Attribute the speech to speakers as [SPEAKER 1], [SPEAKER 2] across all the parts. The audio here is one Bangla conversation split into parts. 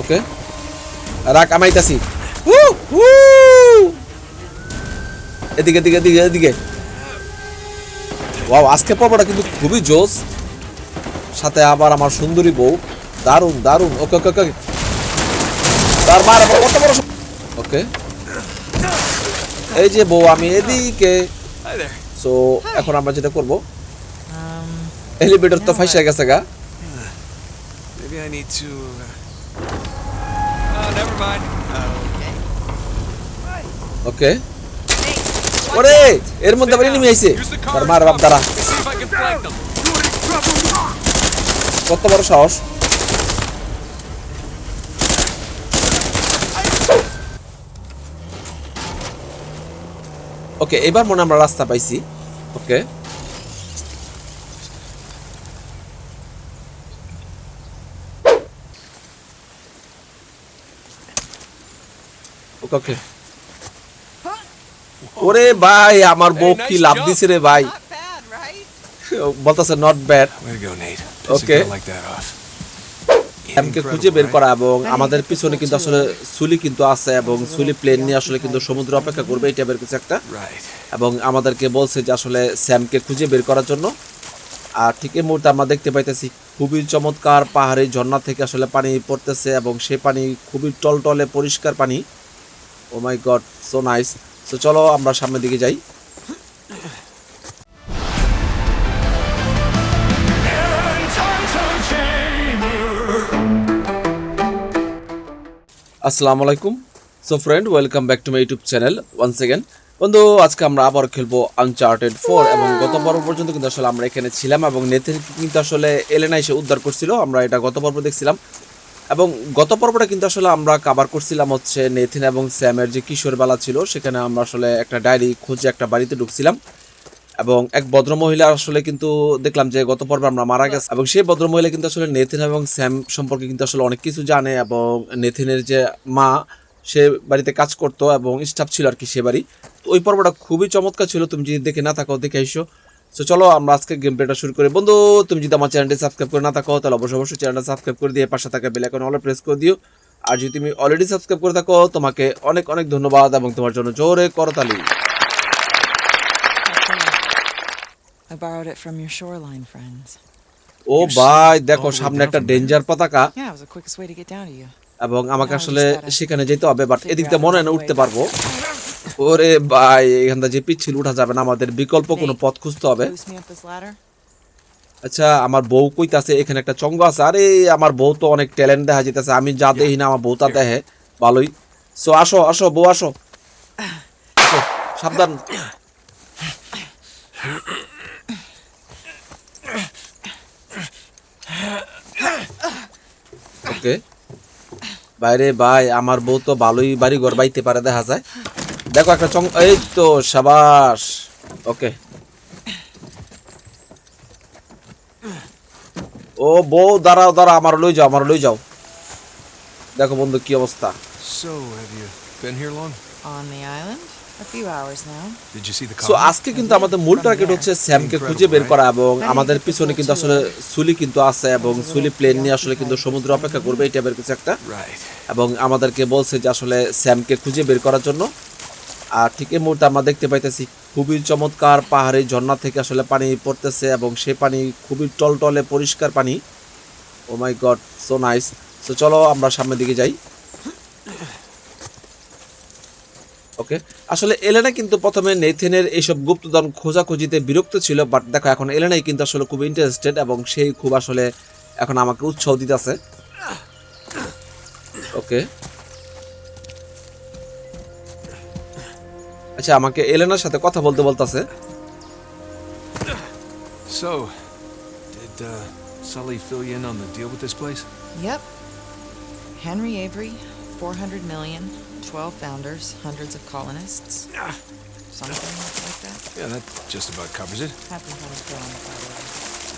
[SPEAKER 1] ওকে। রাখ আমাইতাছি। এদিকে এদিকে এদিকে এদিকে। ওয়াও আজকে পর্বটা কিন্তু খুবই জোস। সাথে আবার আমার সুন্দরী বউ। দারুণ দারুণ। ওকে ওকে ওকে তার মার কত বড় ওকে। এই যে বউ আমি এদিকে। সো এখন আমরা যেটা করব
[SPEAKER 2] Um,
[SPEAKER 1] এলিভেটর তো ফাইসা গেছে গা।
[SPEAKER 3] Maybe I need to. Uh... Uh,
[SPEAKER 1] ওকে ওরে এর মধ্যে আবার এনিমি আইছে।
[SPEAKER 3] Use the
[SPEAKER 1] তার
[SPEAKER 3] car.
[SPEAKER 1] মার বাপ দ্বারা
[SPEAKER 3] Let's see if I can flank them.
[SPEAKER 1] কত বড় সাহস। ওকে এবার মনে আমরা রাস্তা পাইছি। ওকে ওকে ওকে ওরে ভাই আমার বউ কি লাভ দিছে রে ভাই।
[SPEAKER 2] Not bad, right?
[SPEAKER 1] বলতেছে নট ব্যাড
[SPEAKER 3] off.
[SPEAKER 1] এমকে খুঁজে বের করা এবং আমাদের পিছনে কিন্তু আসলে সুলি কিন্তু আছে এবং সুলি প্লেন নিয়ে আসলে কিন্তু সমুদ্র অপেক্ষা করবে এই টাইপের কিছু একটা। এবং আমাদেরকে বলছে যে আসলে স্যামকে খুঁজে বের করার জন্য। আর ঠিক এই মুহূর্তে আমরা দেখতে পাইতেছি খুবই চমৎকার পাহাড়ি ঝর্ণা থেকে আসলে পানি পড়তেছে এবং সে পানি খুবই টলটলে পরিষ্কার পানি। ও my god so nice so চলো আমরা সামনের দিকে যাই। আসসালামু আলাইকুম। So friend welcome back to my YouTube channel once second বন্ধু আজকে আমরা আবার খেলব আনচার্টেড ফোর এবং গত পর্ব পর্যন্ত কিন্তু আসলে আমরা এখানে ছিলাম এবং নেথেন কিন্তু আসলে এলেনা এসে উদ্ধার করছিল। আমরা এটা গত পর্ব দেখছিলাম। এবং গত পর্বটা কিন্তু আসলে আমরা কাভার করছিলাম হচ্ছে নেথিন এবং স্যামের যে কিশোর বেলা ছিল, সেখানে আমরা আসলে একটা ডায়েরি খুঁজে একটা বাড়িতে ঢুকছিলাম। এবং এক ভদ্রমহিলা আসলে কিন্তু দেখলাম যে গত পর্বে আমরা মারা গেছে। এবং সেই ভদ্রমহিলা কিন্তু আসলে নেথিন এবং স্যাম সম্পর্কে কিন্তু আসলে অনেক কিছু জানে এবং নেথিনের যে মা, সে বাড়িতে কাজ করতো এবং স্টাফ ছিল আর কি সে বাড়ি। তো ওই পর্বটা খুবই চমৎকার ছিল। তুমি যদি দেখে না থাকো, দেখে এসো। তো চলো আমরা আজকে গেম প্লেটা শুরু করি। বন্ধু তুমি যদি আমার চ্যানেলটি সাবস্ক্রাইব করে না থাকো তাহলে অবশ্যই অবশ্যই চ্যানেলটা সাবস্ক্রাইব করে দিয়ে পাশে থাকা বেল আইকন অলে প্রেস করে দিও। আর যদি তুমি অলরেডি সাবস্ক্রাইব করে থাকো তোমাকে অনেক অনেক ধন্যবাদ এবং তোমার জন্য জোরে করতালি।
[SPEAKER 2] I borrowed it from your shoreline friends.
[SPEAKER 1] ও ভাই দেখো সামনে একটা ডেঞ্জার পতাকা. এবং আমাকে আসলে সেখানে যেতে হবে বাট এদিক দিয়ে মনে হয় না উঠতে পারব। ওরে ভাই এখান থেকে যে পিচ্ছিল উঠা যাবে না আমাদের বিকল্প কোনো পথ খুঁজতে হবে. আচ্ছা আমার বউ কইতাছে এখানে একটা চঙ্গ আছে। আরে আমার বউ তো অনেক ট্যালেন্ট দেখা যেতেছে আমি যা দেখি না আমার বউ তা দেখে। ভালোই। সো আসো আসো বউ আসো, সাবধান। ওকে। বাইরে ভাই আমার বউ তো ভালোই বাড়ি ঘর বাইতে পারে দেখা যায়। দেখো একটা চং এই তো সাবাস। ওকে। ও বউ দাঁড়াও দাঁড়া আমার লই যাও আমার লই যাও। দেখো বন্ধু কি অবস্থা?
[SPEAKER 3] So, have you been here long?
[SPEAKER 2] On the island? A few hours now.
[SPEAKER 3] Did you see the so
[SPEAKER 1] আজকে কিন্তু আমাদের মূল টার্গেট হচ্ছে স্যামকে খুঁজে বের করা এবং আমাদের পিছনে কিন্তু আসলে সুলি কিন্তু আছে এবং সুলি প্লেন নিয়ে আসলে কিন্তু সমুদ্র অপেক্ষা করবে এটা বের কিছু একটা। এবং আমাদেরকে বলছে যে আসলে স্যামকে খুঁজে বের করার জন্য আর ঠিক এই মুহূর্তে আমরা দেখতে পাইতেছি খুবই চমৎকার পাহাড়ি ঝর্ণা থেকে আসলে পানি পড়তেছে এবং সে পানি খুবই টলটলে পরিষ্কার পানি। ও my god so nice so চলো আমরা সামনের দিকে যাই। ওকে আসলে এলেনা কিন্তু প্রথমে নেথেনের এইসব গুপ্তধন খোঁজাখুঁজিতে বিরক্ত ছিল বাট দেখো এখন এলেনাই কিন্তু আসলে খুব ইন্টারেস্টেড এবং সেই খুব আসলে এখন আমাকে উৎসাহ দিতেছে। ওকে আচ্ছা আমাকে এলেনার সাথে কথা বলতে বলতেছে।
[SPEAKER 3] So did Sally fill you in on the deal with this place
[SPEAKER 2] yep Henry every 400 million 12 founders hundreds of colonists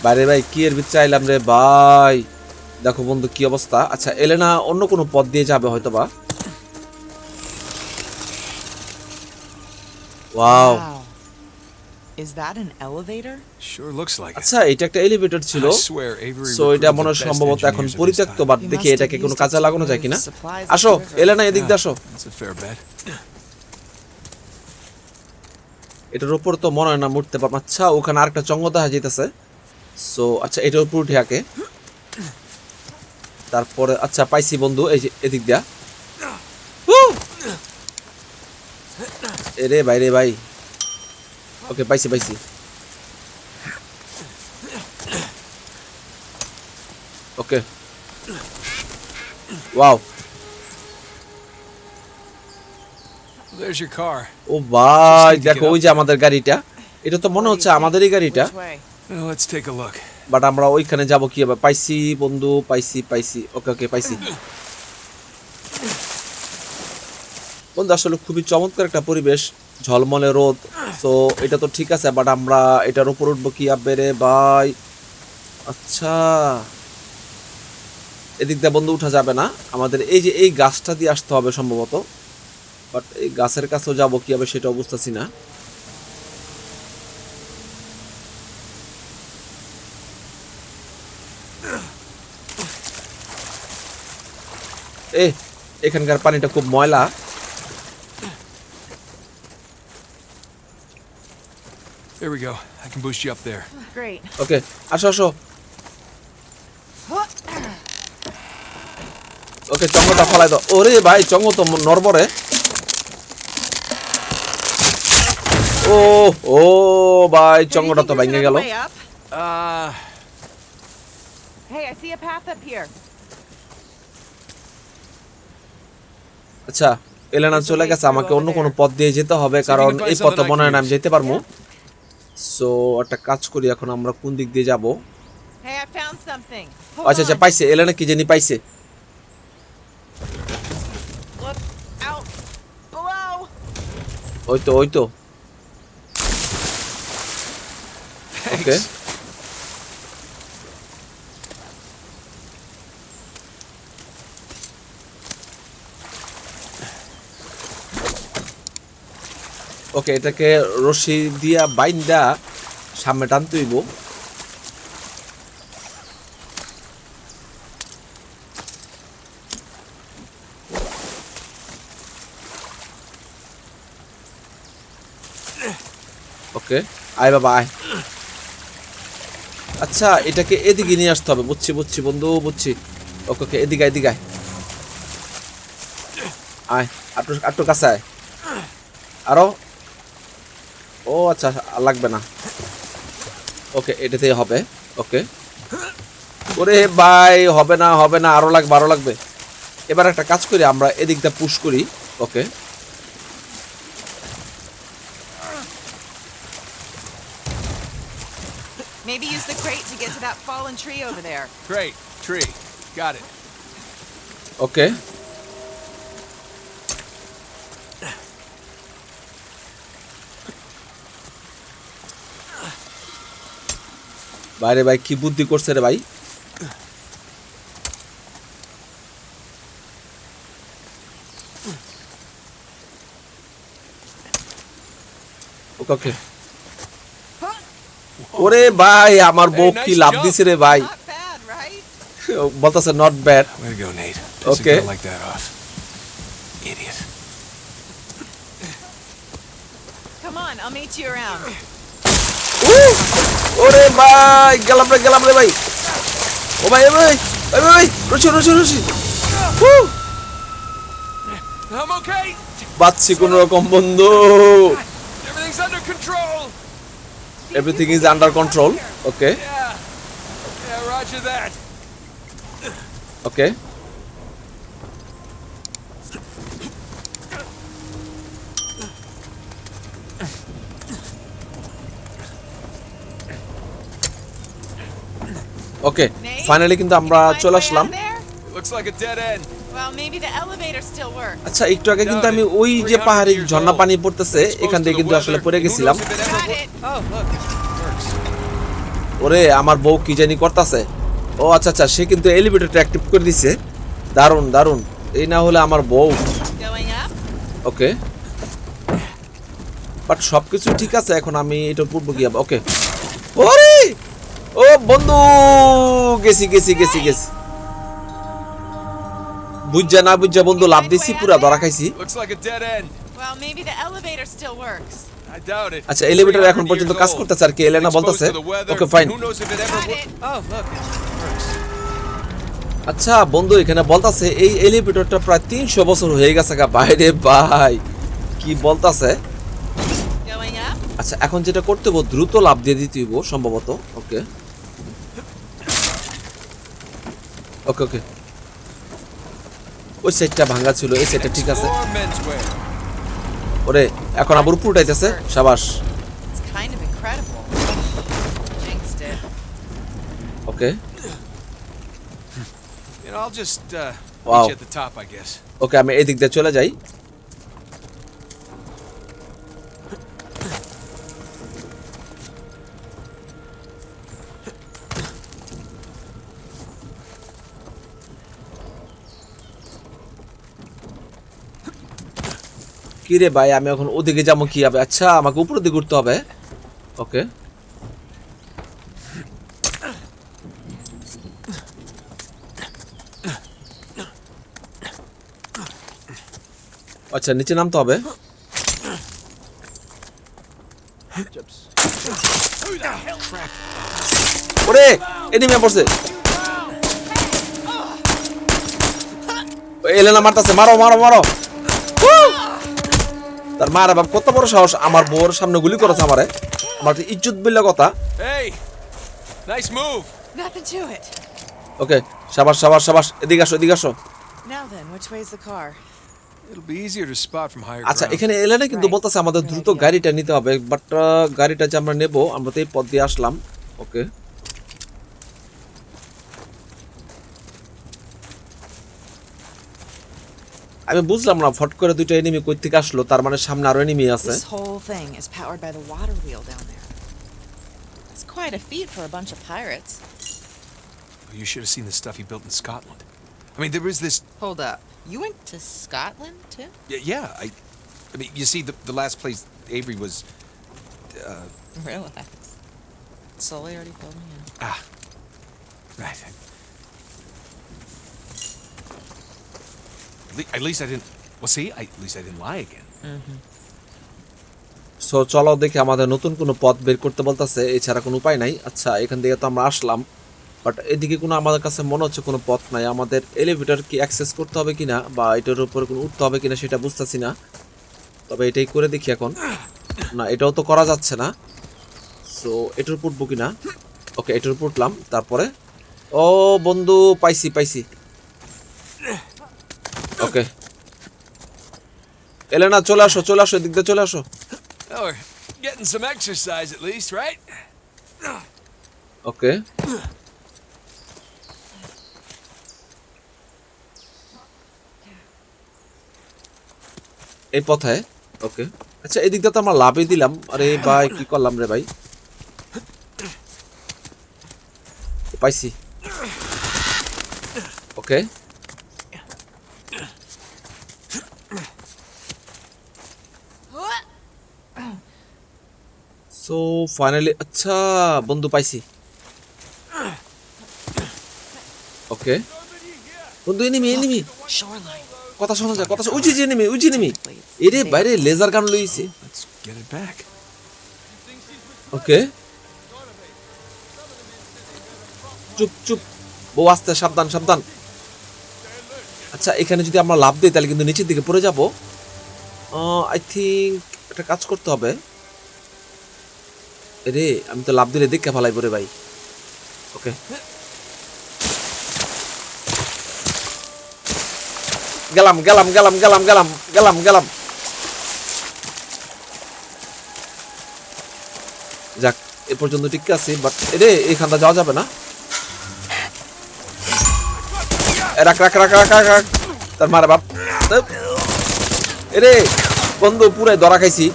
[SPEAKER 1] বাইরে ভাই কি এর ভিতরে আইলাম রে ভাই? দেখো বন্ধু কি অবস্থা? আচ্ছা এলেনা অন্য কোনো পথ দিয়ে যাবে হয়তো বা wow
[SPEAKER 2] Is that an elevator?
[SPEAKER 3] Sure looks like it.
[SPEAKER 1] আচ্ছা এটা একটা এলিভেটর ছিল সো এটা মনে হয় সম্ভবত এখন পরিত্যক্ত. বাট দেখি এটাকে কোনো কাজে
[SPEAKER 2] to
[SPEAKER 1] লাগানো যায় কিনা আসো. এলেনা এদিক দিয়ে আসো. এটার উপর তো মনে হয় না মুড়তে পারব আচ্ছা ওখানে আরেকটা চঙ্গ দেখা যেতেছে সো আচ্ছা এটার উপর উঠে আঁকে তারপরে আচ্ছা পাইছি বন্ধু এই যে এদিক দিয়া এ রে ভাই রে ভাই। ওকে পাইছি পাইছি। Okay. Wow.
[SPEAKER 3] There's your car.
[SPEAKER 1] ও ভাই দেখো ওই যে আমাদের গাড়িটা এটা তো মনে হচ্ছে আমাদেরই গাড়িটা।
[SPEAKER 2] Which way?
[SPEAKER 3] Well, let's take a look.
[SPEAKER 1] But আমরা ওইখানে যাব কি হবে পাইছি বন্ধু পাইছি পাইছি। ওকে ওকে পাইছি। বন্ধু আসলে খুবই চমৎকার একটা পরিবেশ, ঝলমলে রোদ তো এটা তো ঠিক আছে বাট আমরা এটার উপর উঠবো কি আবে রে ভাই আচ্ছা। এদিক দিয়ে বন্ধু উঠা যাবে না। আমাদের এই যে এই গাছটা দিয়ে আসতে হবে সম্ভবত বাট এই গাছের কাছেও যাব কি হবে সেটা বুঝতেছি না। এ এখানকার পানিটা খুব ময়লা।
[SPEAKER 3] There we go. I can boost you up there.
[SPEAKER 2] Great.
[SPEAKER 1] ওকে আসো আসো ওকে চঙ্গটা ফলাই দাও ওরে ভাই চঙ্গ তো নরবরে ও ও ভাই চঙ্গটা তো ভেঙে গেল
[SPEAKER 2] Way up? Hey, I see a path up here.
[SPEAKER 1] আচ্ছা এলেনা চলে গেছে আমাকে অন্য কোনো পথ দিয়ে যেতে হবে কারণ এই পথে মনে হয় না আমি যেতে পারব সো একটা কাজ করি এখন আমরা কোন দিক দিয়ে যাব? আচ্ছা আচ্ছা পাইছে এলেনা কি জানি পাইছে. ওই তো ওই তো। ওকে ওকে, এটাকে রশি দিয়া বাইন্দা সামনে টানতে হইব ওকে, আয় বাবা, আয়। আচ্ছা এটাকে এদিকে নিয়ে আসতে হবে। বুঝছি বুঝছি, বন্ধু, বুঝছি। ওকে ওকে, এদিকে এদিকে আয়। আয়, আটটু আটটু কাছে আয়। আরও। ও আচ্ছা লাগবে না ওকে এটাতেই হবে ওকে ওরে ভাই হবে না হবে না আরও লাগবে আরও লাগবে এবার একটা কাজ করি আমরা এদিকটা পুশ করি ওকে
[SPEAKER 2] Maybe use the crate to get to that fallen tree over there.
[SPEAKER 3] Great. Tree. Got it.
[SPEAKER 1] ওকে বাইরে ভাই কি বুদ্ধি করছে রে ভাই? ওরে ভাই আমার বউ কি লাভ দিছে রে ভাই? বলতেছে
[SPEAKER 3] not bad
[SPEAKER 1] okay
[SPEAKER 2] Come on, I'll meet you around.
[SPEAKER 1] ওরে ভাই গেলাম রে গেলাম রে ভাই ও ভাই ভাই ভাই ভাই রুচি রুচি রুচি
[SPEAKER 3] বাচ্চি.
[SPEAKER 1] পাচ্ছি কোন রকম বন্ধু
[SPEAKER 3] Everything's under control. Everything is under control
[SPEAKER 1] okay. Okay
[SPEAKER 2] okay
[SPEAKER 1] finally কিন্তু আমরা চলে আসলাম. আচ্ছা একটু আগে কিন্তু আমি ওই যে পাহাড়ি ঝর্ণা পানি পড়তেছে এখান থেকে কিন্তু আসলে পড়ে গেছিলাম.
[SPEAKER 3] Oh.
[SPEAKER 1] ওরে আমার বউ কি জানি করতেছে। ও আচ্ছা আচ্ছা সে কিন্তু এলিভেটরটা অ্যাক্টিভ করে দিছে। দারুণ দারুণ এই না হলে আমার বউ। ওকে বাট সবকিছু ঠিক আছে এখন আমি এটা পূর্ব কি ওকে ওরে! ও বন্ধু গেছি গেছি গেছি গেছি। বুঝছা না বুঝছা বন্ধু লাভ দিছি পুরা ধরা খাইছি. আচ্ছা এলিভেটর এখন পর্যন্ত কাজ করতেছে আর কি এলেনা বলতেছে.
[SPEAKER 3] Okay
[SPEAKER 4] fine.
[SPEAKER 3] Oh.
[SPEAKER 1] আচ্ছা বন্ধু এখানে বলতাছে এই এলিভেটরটা প্রায় তিনশো বছর হয়ে গেছে গা বাইরে ভাই। কি বলতাছে? আচ্ছা এখন যেটা করতে হব দ্রুত লাভ দিয়ে দিতে সম্ভবত। ওকে ওকে ওকে ওই সেটটা ভাঙা ছিল এই সেটটা ঠিক আছে। ওরে এখন আবার উপর উঠাইতেছে? সাবাস। ওকে। ওকে আমি এই দিক দিয়ে চলে যাই। কি রে ভাই, আমি এখন ওদিকে যাব কি হবে? আচ্ছা আমাকে উপরের দিকে উঠতে হবে। ওকে। আচ্ছা নিচে নামতে হবে। ওরে এনিমে পড়ছে। এলেনা মারতাছে। মারো মারো মারো। মারা বাপ কত বড় সাহস আমার বউর সামনে গুলি করেছে আমারে। আমার তো ইজ্জত বিল্লা কথা. ওকে সাবাস সাবাস সাবাস এদিকে আসো এদিকে আসো। আচ্ছা. এখানে এলেনা কিন্তু. বলতেছে আমাদের দ্রুত গাড়িটা নিতে হবে বাট গাড়িটা যে আমরা নেব আমরা তো এই পথ দিয়ে আসলাম। ওকে আমি বুঝলাম না ফট করে দুইটা এনিমি কই থেকে আসলো তার মানে সামনে আরো এনিমি আছে
[SPEAKER 2] This whole thing is powered by the water wheel down there. It's quite a feat for a bunch of pirates.
[SPEAKER 3] You should have seen the stuff he built in Scotland. I mean, there is this.
[SPEAKER 2] Hold up. You went to Scotland too?
[SPEAKER 3] y- Yeah, I. I mean, you see, the, the last place Avery was. Uh,
[SPEAKER 2] Relax. Sully already filled me in.
[SPEAKER 3] ah. Right. At least I didn't. Well, see, I, at least I didn't lie again.
[SPEAKER 1] So চলো দেখি আমাদের নতুন কোনো পথ বের করতে বলতেছে এছাড়া কোনো উপায় নাই। আচ্ছা এখান থেকে তো আমরা আসলাম। বাট এদিকে কোনো আমাদের কাছে মনে হচ্ছে কোনো পথ নাই। আমাদের এলিভেটর কি অ্যাক্সেস করতে হবে কিনা বা এটার উপরে কোনো উঠতে হবে কিনা সেটা বুঝতেছি না। তবে এটাই করে দেখি এখন। না এটাও তো করা যাচ্ছে না। সো এটার উপর উঠবো কিনা? ওকে এটার উপর উঠলাম। তারপরে? ও বন্ধু পাইছি পাইছি। ওকে। এলেনা চলে আসো চলে আসো এদিক দিয়ে চলে আসো।
[SPEAKER 3] Oh, getting some exercise at least, right?
[SPEAKER 1] ওকে। এই পথে ওকে। আচ্ছা এই দিকটা তো আমরা লাভই দিলাম। আরে ভাই কি করলাম রে ভাই? পাইছি। ওকে। সো ফাইনালি আচ্ছা বন্ধু পাইছি ওকে বন্ধু এনিমি এনিমি. কথা শোনা যায় কথা উজি যে এনিমি উজি এনিমি এরে বাইরে লেজার গান লইছে. ওকে চুপ চুপ বউ আস্তে সাবধান সাবধান আচ্ছা এখানে যদি আমরা লাভ দিই তাহলে কিন্তু নিচের দিকে পড়ে যাব আই থিঙ্ক একটা কাজ করতে হবে রে, আমি তো লাভ দিলে দেখে ফেলাই পরে ভাই। ওকে। গেলাম গেলাম গেলাম গেলাম গেলাম গেলাম গেলাম। যাক, এ পর্যন্ত ঠিক আছে বাট রে এখানটা যাওয়া যাবে না। রাখ রাখ তার মারে বাপ। ধ্যাৎ। এ রে, বন্ধু, পুরাই ধরা খাইছি।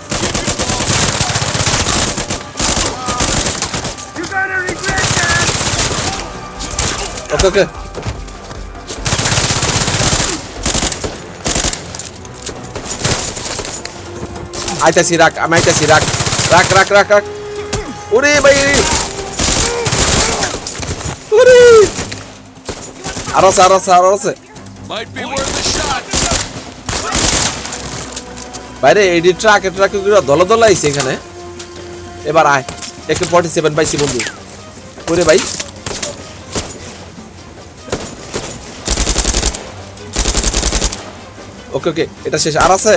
[SPEAKER 1] ওকে ওকে আইতাছি রাখ আমি আইতাছি রাখ রাখ রাখ রাখ রাখ ওরে ভাই ওরে আরও আছে আরও আছে আরও আছে. বাইরে এডি ট্রাকে ট্রাকে গুলো দল দল আইছে এখানে। এবার আয়। একে ফর্টি সেভেন পাইছি বন্ধু। ওরে ভাই। ওকে ওকে এটা শেষ। আর আছে?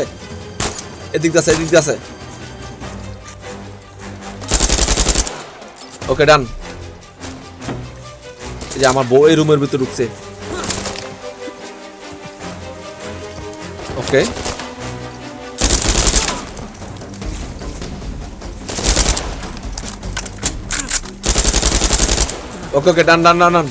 [SPEAKER 1] এদিক আছে এদিক আছে। ওকে ডান। এই যে আমার বউ এই রুমের ভিতরে ঢুকছে। ওকে। ওকে ওকে ডান ডান ডান ডান।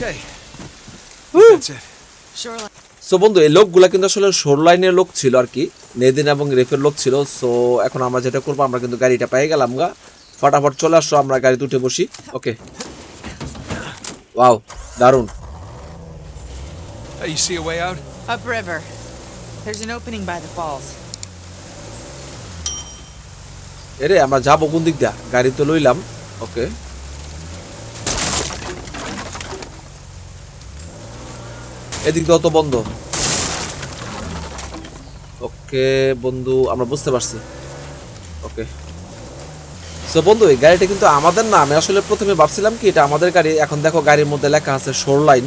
[SPEAKER 1] সো বন্ধু এই লোকগুলা কিন্তু আসলে শোর লাইনের লোক ছিল আর কি। নেদিন এবং রেফের লোক ছিল। সো এখন আমরা যেটা করব আমরা কিন্তু গাড়িটা পেয়ে গেলাম গা। ফটাফট চলে আসো আমরা গাড়িতে উঠে বসি। ওকে ওয়াও দারুণ
[SPEAKER 3] Hey, you see a way out?
[SPEAKER 2] Upriver. There's an opening by the falls.
[SPEAKER 1] এরে আমরা যাব কোন দিক দিয়া? গাড়ি তো লইলাম। ওকে এদিক দাও তো বন্ধ। ওকে, বন্ধু, আমরা বুঝতে পারছি। ওকে। সো বন্ধু, এই গাড়িটা কিন্তু আমাদের না, আমি আসলে প্রথমে ভাবছিলাম কি, এটা আমাদের গাড়ি। এখন দেখো, গাড়ির মধ্যে লেখা আছে শোর লাইন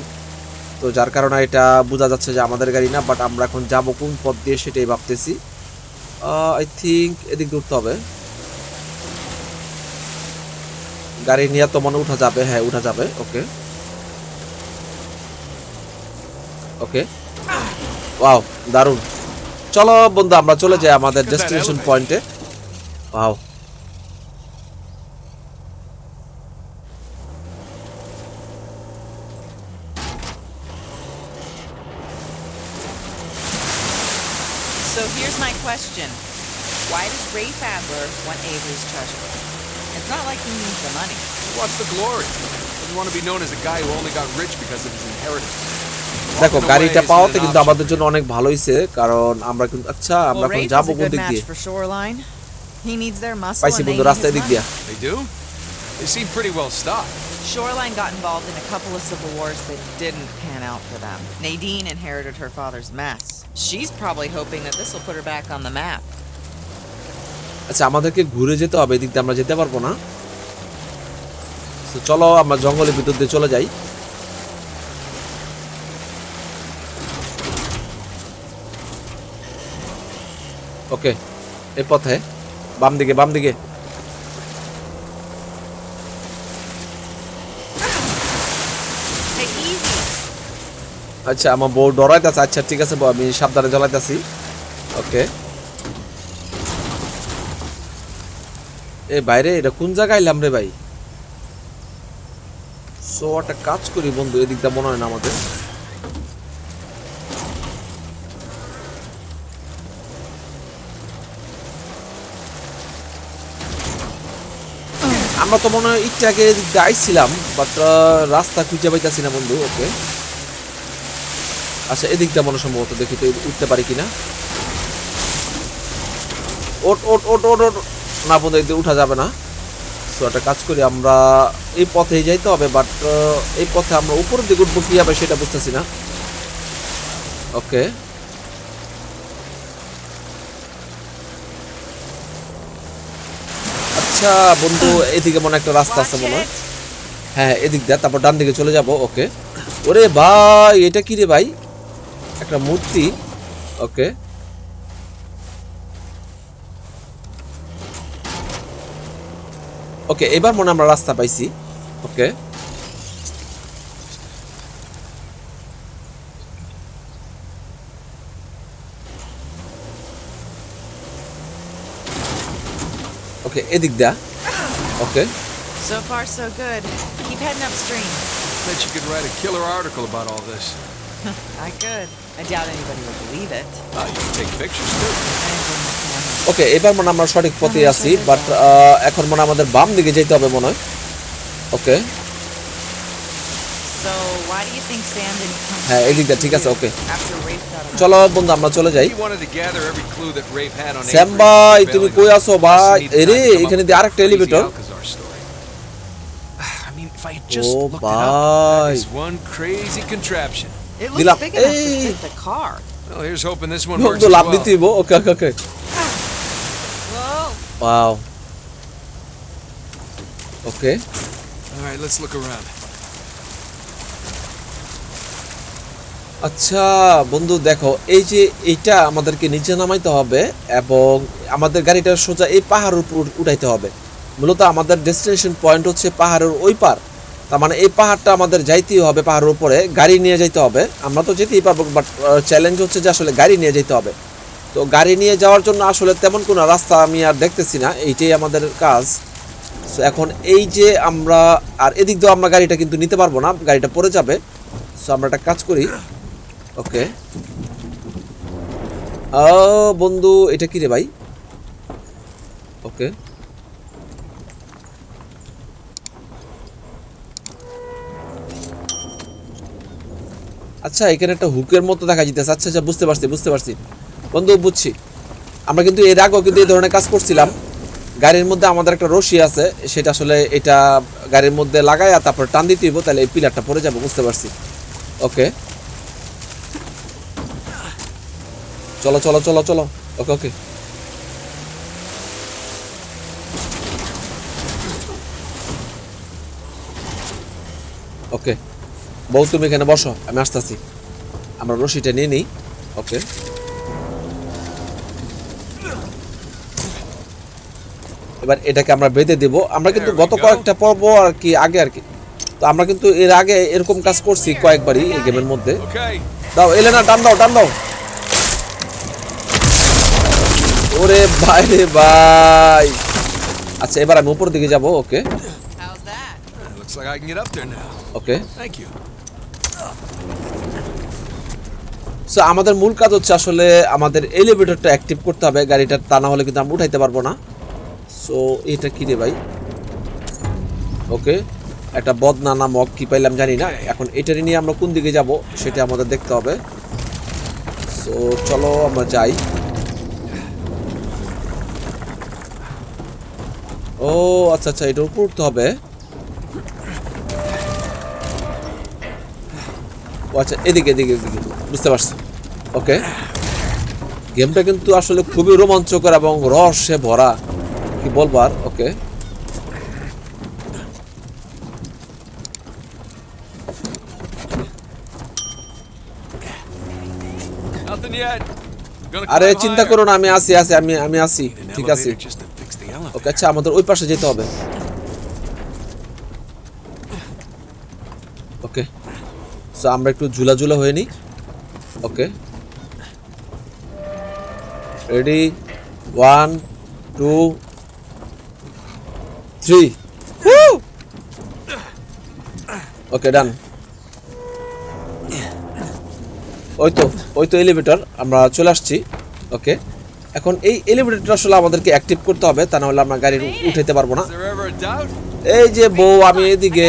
[SPEAKER 1] তো যার কারণে এটা বোঝা যাচ্ছে যে আমাদের গাড়ি না বাট আমরা এখন যাব কোন পথ দিয়ে সেটাই ভাবতেছি। আই থিঙ্ক এদিক দিয়ে উঠতে হবে। গাড়ি নিয়ে তো মনে উঠা যাবে হ্যাঁ উঠা যাবে ওকে ওকে ওয়াও দারুন চলো বন্ধু আমরা চলে যাই আমাদের
[SPEAKER 3] Look at that
[SPEAKER 1] destination
[SPEAKER 3] elevator.
[SPEAKER 1] পয়েন্টে wow
[SPEAKER 4] So here's my question. Why does Rafe Adler want Avery's treasure? It's not like he needs the money.
[SPEAKER 3] What's the glory? Doesn't want to be known as a guy who only got rich because of his inheritance.
[SPEAKER 1] দেখো গাড়িটা পাওয়াতে কিন্তু আমাদের জন্য অনেক ভালো হয়েছে কারণ আমরা কিন্তু আচ্ছা আমরা এখন যাব কোন দিক দিয়ে পাইছি বন্ধু রাস্তায় দিক দিয়ে
[SPEAKER 2] money.
[SPEAKER 3] They do? They seem pretty well stocked.
[SPEAKER 2] Shoreline got involved in a couple of civil wars that didn't pan out for them. Nadine inherited her father's mess. She's probably hoping that this will put her back on the map.
[SPEAKER 1] আচ্ছা আমাদেরকে ঘুরে যেতে হবে এদিক দিয়ে আমরা যেতে পারব না তো চলো আমরা জঙ্গলের ভিতর দিয়ে চলে যাই ওকে এ পথে, বাম দিকে বাম দিকে. আচ্ছা আমার বউ ডরাইতেছে। আচ্ছা ঠিক আছে আমি সাবধানে জ্বলাইতেছি। ওকে। এ বাইরে, এটা কোন জায়গায় এলাম রে ভাই? সো একটা কাজ করি বন্ধু, এদিকটা মনে হয় না আমাদের। আমরা তো মনে হয় একটু আগে আইছিলাম বাট রাস্তা খুঁজে পাইতাছি না বন্ধু ওকে আচ্ছা এদিকটা মনে সম্ভবত দেখি তো উঠতে পারি কিনা। ওট ওট ওট ওট ওট না বন্ধু একদিন উঠা যাবে না। সো একটা কাজ করি, আমরা এই পথেই যাইতে হবে বাট এই পথে আমরা উপরের দিকে উঠবো কী হবে সেটা বুঝতেছি না। ওকে আচ্ছা বন্ধু, এদিকে মনে একটা রাস্তা আছে মনে হয়। হ্যাঁ এদিক দিয়ে, তারপর ডান দিকে চলে যাব, ওকে। ওরে ভাই, এটা কি রে ভাই? একটা মূর্তি, ওকে। ওকে, এবার মনে আমরা রাস্তা পাইছি, ওকে। ওকে এদিক দা ওকে
[SPEAKER 2] So far, so good. Keep heading upstream.
[SPEAKER 3] Bet you could write a killer article about all this.
[SPEAKER 2] I could. I doubt anybody would believe it.
[SPEAKER 3] Uh, you can take pictures too.
[SPEAKER 2] I.
[SPEAKER 1] ওকে এবার মনে আমরা সঠিক পথে আছি বাট এখন মনে আমাদের বাম দিকে যেতে হবে মনে হয় ওকে হ্যাঁ
[SPEAKER 2] straight
[SPEAKER 1] এদিকটা
[SPEAKER 2] to
[SPEAKER 1] ঠিক আছে
[SPEAKER 2] you
[SPEAKER 1] okay
[SPEAKER 2] After Rafe got
[SPEAKER 1] চলো বন্ধু আমরা চলে যাই
[SPEAKER 3] He wanted to gather every clue that Rafe had on
[SPEAKER 1] Shyam
[SPEAKER 3] Avery
[SPEAKER 1] ভাই
[SPEAKER 3] before
[SPEAKER 1] তুমি
[SPEAKER 3] bailing
[SPEAKER 1] কই
[SPEAKER 3] on
[SPEAKER 1] আছো
[SPEAKER 3] us.
[SPEAKER 1] ভাই
[SPEAKER 3] Plus, he needed
[SPEAKER 1] এরে
[SPEAKER 3] time to come
[SPEAKER 1] এখানে
[SPEAKER 3] up
[SPEAKER 1] দিয়ে
[SPEAKER 3] with
[SPEAKER 1] আরেকটা
[SPEAKER 3] the crazy
[SPEAKER 1] elevator
[SPEAKER 3] Alcazar story. I mean, if I had just
[SPEAKER 1] oh
[SPEAKER 3] looked it up,
[SPEAKER 1] ভাই
[SPEAKER 3] this one crazy contraption.
[SPEAKER 2] It looks
[SPEAKER 1] Dilam-
[SPEAKER 2] big enough
[SPEAKER 1] Hey.
[SPEAKER 2] to fit the car.
[SPEAKER 3] Well, here's hoping this one works
[SPEAKER 1] বন্ধু
[SPEAKER 3] as
[SPEAKER 1] লাভ
[SPEAKER 3] well.
[SPEAKER 1] দিতে হইব okay okay okay
[SPEAKER 4] Whoa.
[SPEAKER 1] Wow okay
[SPEAKER 3] All right, let's look around.
[SPEAKER 1] আচ্ছা বন্ধু, দেখো, এই যে এইটা আমাদেরকে নিচে নামাইতে হবে এবং আমাদের গাড়িটা সোজা এই পাহাড়ের উপর উঠাইতে হবে। মূলত আমাদের ডেস্টিনেশন পয়েন্ট হচ্ছে পাহাড়ের ওই পার। তার মানে এই পাহাড়টা আমাদের যাইতেই হবে পাহাড়ের উপরে, গাড়ি নিয়ে যাইতে হবে। আমরা তো যেতেই পারব বাট চ্যালেঞ্জ হচ্ছে যে আসলে গাড়ি নিয়ে যেতে হবে। তো গাড়ি নিয়ে যাওয়ার জন্য আসলে তেমন কোনো রাস্তা আমি আর দেখতেছি না, এইটাই আমাদের কাজ। সো এখন এই যে আমরা, আর এদিক দিয়েও আমরা গাড়িটা কিন্তু নিতে পারব না, গাড়িটা পড়ে যাবে। সো আমরা একটা কাজ করি। ওকে বন্ধু, এটা কি রে ভাই? ওকে আচ্ছা এখানে একটা হুকের মতো দেখা যেতেছে আচ্ছা আচ্ছা বুঝতে পারছি বুঝতে পারছি। বন্ধু, বুঝছি। আমরা কিন্তু এর আগেও কিন্তু এই ধরনের কাজ করছিলাম। গাড়ির মধ্যে আমাদের একটা রশি আছে। সেটা আসলে এটা গাড়ির মধ্যে লাগাই আর তারপর টান দিতে হইব, তাহলে এই পিলারটা পড়ে যাব, বুঝতে পারছি। ওকে চলো চলো চলো চলো। ওকে ওকে। ওকে। বউ তুমি এখানে বসো আমি আসতেছি। আমরা রশিটা নিয়ে নিই। ওকে। এবার এটাকে আমরা বেঁধে দেব। আমরা কিন্তু গত কয়েকটা পর্ব আর কি আগে আর কি। তো আমরা কিন্তু এর আগে এরকম কাজ করছি কয়েকবারই এই গেমের মধ্যে. দাও এলে না টান দাও টান দাও। ওরে ভাই রে ভাই। আচ্ছা এবার আমি উপর দিকে যাব ওকে. ওকে. সো আমাদের মূল কাজ হচ্ছে আসলে আমাদের এলিভেটরটা অ্যাক্টিভ করতে হবে গাড়িটা তা না হলে কিন্তু আমরা উঠাইতে পারব না। সো এটা কি রে ভাই? ওকে একটা বদনা নামক কি পাইলাম জানি না। এখন এটারই নিয়ে আমরা কোন দিকে যাব সেটা আমাদের দেখতে হবে। সো চলো আমরা যাই। ও আচ্ছা আচ্ছা এটার উপর উঠতে হবে। ও আচ্ছা এদিকে এদিকে এদিকে বুঝতে পারছি। ওকে। গেমটা কিন্তু আসলে খুবই রোমাঞ্চকর এবং রহস্যে ভরা। কি বলবার ওকে। আরে চিন্তা. করো না আমি আছি আছি আমি আমি
[SPEAKER 3] an
[SPEAKER 1] ঠিক আছে। ওকে আচ্ছা আমাদের ওই পাশে যেতে হবে। ওকে সো আমরা একটু ঝুলা ঝুলা হয়ে নিই। Okay. Ready one two three okay done ওই তো ওই তো এলিভেটর আমরা চলে আসছি। ওকে এখন এই এলিভেটরটা আসলে আমাদেরকে অ্যাক্টিভ করতে হবে তা না হলে আমরা গাড়ি উঠাইতে পারব না? এই যে বউ আমি এদিকে.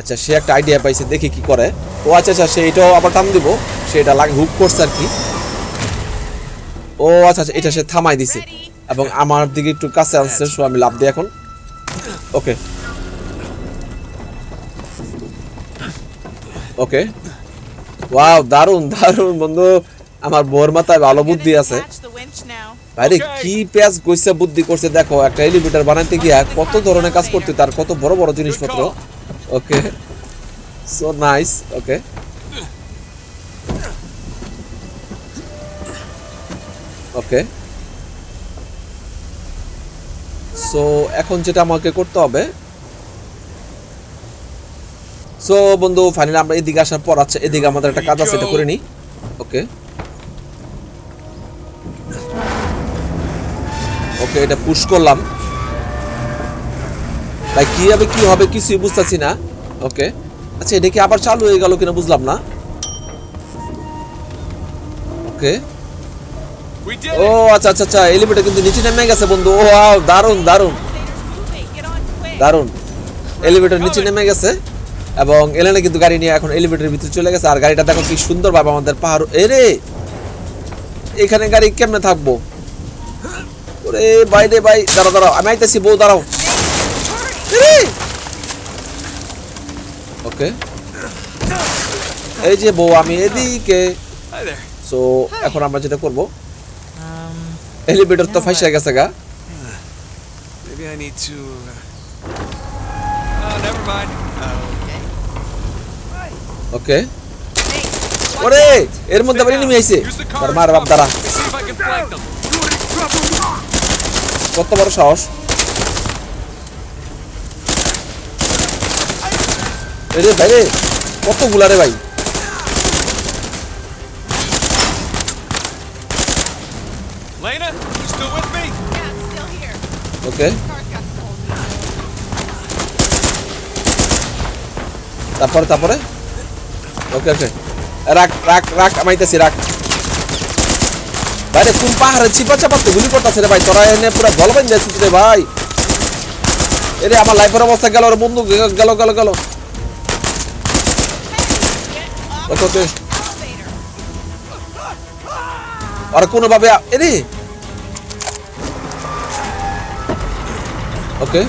[SPEAKER 1] আচ্ছা সে একটা আইডিয়া পাইছে দেখি কি করে। ও আচ্ছা আচ্ছা সে এটাও আবার টান দিব। সে এটা লাগে হুক করছে আর কি। ও আচ্ছা আচ্ছা এটা সে থামাই দিছে। এবং আমার দিকে একটু কাছে আসছে সো আমি লাভ দিই এখন। ওকে ওকে ওয়াও দারুণ দারুণ বন্ধু। আমার বোর মাথায় ভালো বুদ্ধি আছে. আরে কি পেঁয়াজ কইছে বুদ্ধি করছে দেখো একটা এলিভেটর বানাইতে গিয়া কত ধরনের কাজ করতে তার কত বড় বড় জিনিসপত্র। Okay so nice okay okay so এখন যেটা আমাকে করতে হবে। সো বন্ধু ফাইনালি আমরা এদিকে আসার পর আচ্ছা এদিকে আমাদের একটা কাজ আছে এটা করে নিই ওকে ওকে এটা পুশ করলাম। তাই কি হবে কি হবে, কিছুই বুঝতেছি না। ওকে। আচ্ছা এটা কি আবার চালু হয়ে গেল কিনা বুঝলাম না। ওকে। ও আচ্ছা আচ্ছা আচ্ছা এলিভেটর কিন্তু নিচে নেমে গেছে বন্ধু। ও ওয়াও
[SPEAKER 4] দারুণ দারুণ.
[SPEAKER 1] দারুণ এলিভেটর নিচে নেমে গেছে এবং এলেনে কিন্তু গাড়ি নিয়ে এখন এলিভেটরের ভিতরে চলে গেছে। আর গাড়িটা দেখো কি সুন্দরভাবে আমাদের পাহাড় এরে! এখানে গাড়ি কেমনে থাকব? ওরে ভাই রে ভাই দাঁড়াও দাঁড়াও। আমি আইতেছি বউ দাঁড়াও। ওকে। এই যে বউ আমি এদিকে। সো এখন আমরা যেটা করব
[SPEAKER 2] Um,
[SPEAKER 1] এলিভেটর তো ফাইসা গেছে গা।
[SPEAKER 3] Maybe I need to. Uh... Oh, never mind.
[SPEAKER 1] ওরে এর মধ্যে আবার এনিমি আইছে। তার মার বাপ দাঁড়া। কত বড় সাহস। রে ভাই রে কতগুলা রে ভাই ওকে. তারপরে তারপরে? ওকে ওকে রাখ রাখ রাখ আমাইতেছি রাখ। ভাই, রে, কোন পাহাড়ে চিপা চাপাতে গুলি করতেছে রে ভাই, তোরা এনে পুরো জলবাইন যাচ্ছিস রে ভাই। এরে আমার লাইফের অবস্থা গেল রে, বন্ধু গেল গেল গেল. আর, কোনোভাবে আ- এরে ওকে।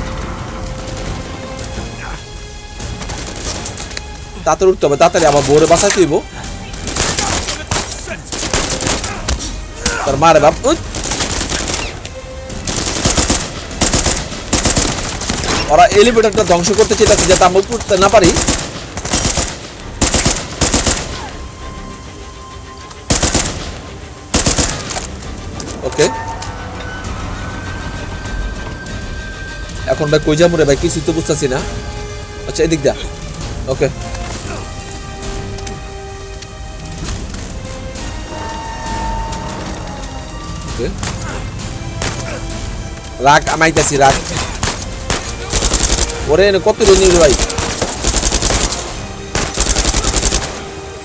[SPEAKER 1] তাড়াতাড়ি উঠতে হবে তাড়াতাড়ি আমার বোরে বাসায় তুইব তার মারে বাপ। ওরা এলিভেটরটা ধ্বংস করতে চেয়েছে যাতে আমরা উঠতে না পারি। ওকে এখন ভাই কই যাব রে ভাই? কিছুই তো বুঝতেছি না। আচ্ছা এদিক দা ওকে ওকে রাখ আমাইতাছি রাখ ওরে কত রনি ভাই?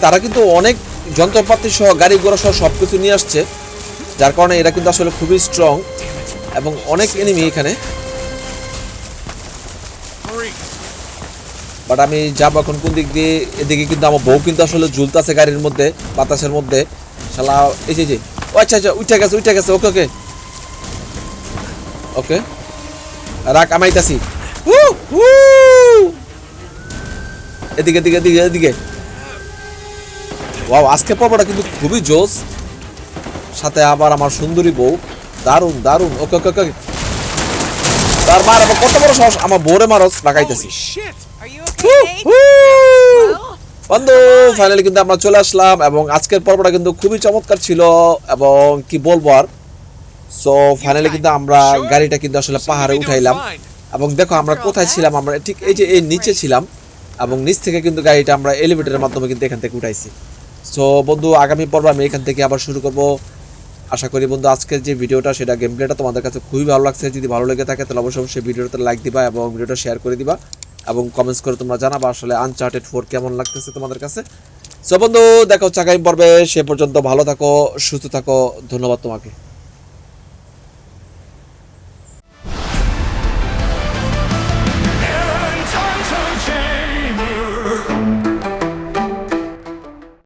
[SPEAKER 1] তারা কিন্তু অনেক যন্ত্রপাতি সহ, গাড়ি ঘোড়া সহ সব কিছু নিয়ে আসছে। যার কারণে এরা কিন্তু আসলে খুবই স্ট্রং এবং অনেক এনিমি এখানে। বাট আমি যাব এখন কোন দিক দিয়ে? এদিকে কিন্তু আমার বউ কিন্তু আসলে ঝুলতাছে গাড়ির মধ্যে, বাতাসের মধ্যে। শালা এই যে। ও আচ্ছা আচ্ছা উঠে গেছে উঠে গেছে ওকে ওকে। ওকে। রাখ আমাইতাছি। এদিকে এদিকে এদিকে এদিকে। ওয়াও আজকে পর্বটা কিন্তু খুবই জোস। সাথে আবার আমার সুন্দরী বউ। দারুণ দারুণ ওকে ওকে ওকে তার মার কত বড় সাহস। আমার বোরে মারস লাগাইতেছি
[SPEAKER 3] Holy shit!
[SPEAKER 4] Are you okay, Nate? Well,
[SPEAKER 1] বন্ধু ফাইনালি কিন্তু আমরা চলে আসলাম এবং আজকের পর্বটা কিন্তু খুবই চমৎকার ছিল এবং কি বলব আর? সো ফাইনালি কিন্তু আমরা গাড়িটা কিন্তু আসলে পাহাড়ে উঠাইলাম। এবং দেখো আমরা কোথায় ছিলাম আমরা ঠিক এই যে এই নিচে ছিলাম এবং নিচ থেকে কিন্তু গাড়িটা আমরা এলিভেটরের মাধ্যমে কিন্তু এখান থেকে উঠাইছি। সো বন্ধু আগামী পর্ব আমি এখান থেকে আবার শুরু করব। আশা করি বন্ধু আজকের যে ভিডিওটা সেটা গেম প্লেটা তোমাদের কাছে খুবই ভালো লাগছে। যদি ভালো লেগে থাকে তাহলে অবশ্যই অবশ্যই ভিডিওতে লাইক দিবা এবং ভিডিওটা শেয়ার করে দিবা। এবং কমেন্টস করে তোমরা জানাবা আসলে আনচার্টেড ফোর কেমন লাগতেছে তোমাদের কাছে। সো বন্ধু, দেখো চাকাই পর্বে। সে পর্যন্ত ভালো থাকো, সুস্থ থাকো। ধন্যবাদ তোমাকে।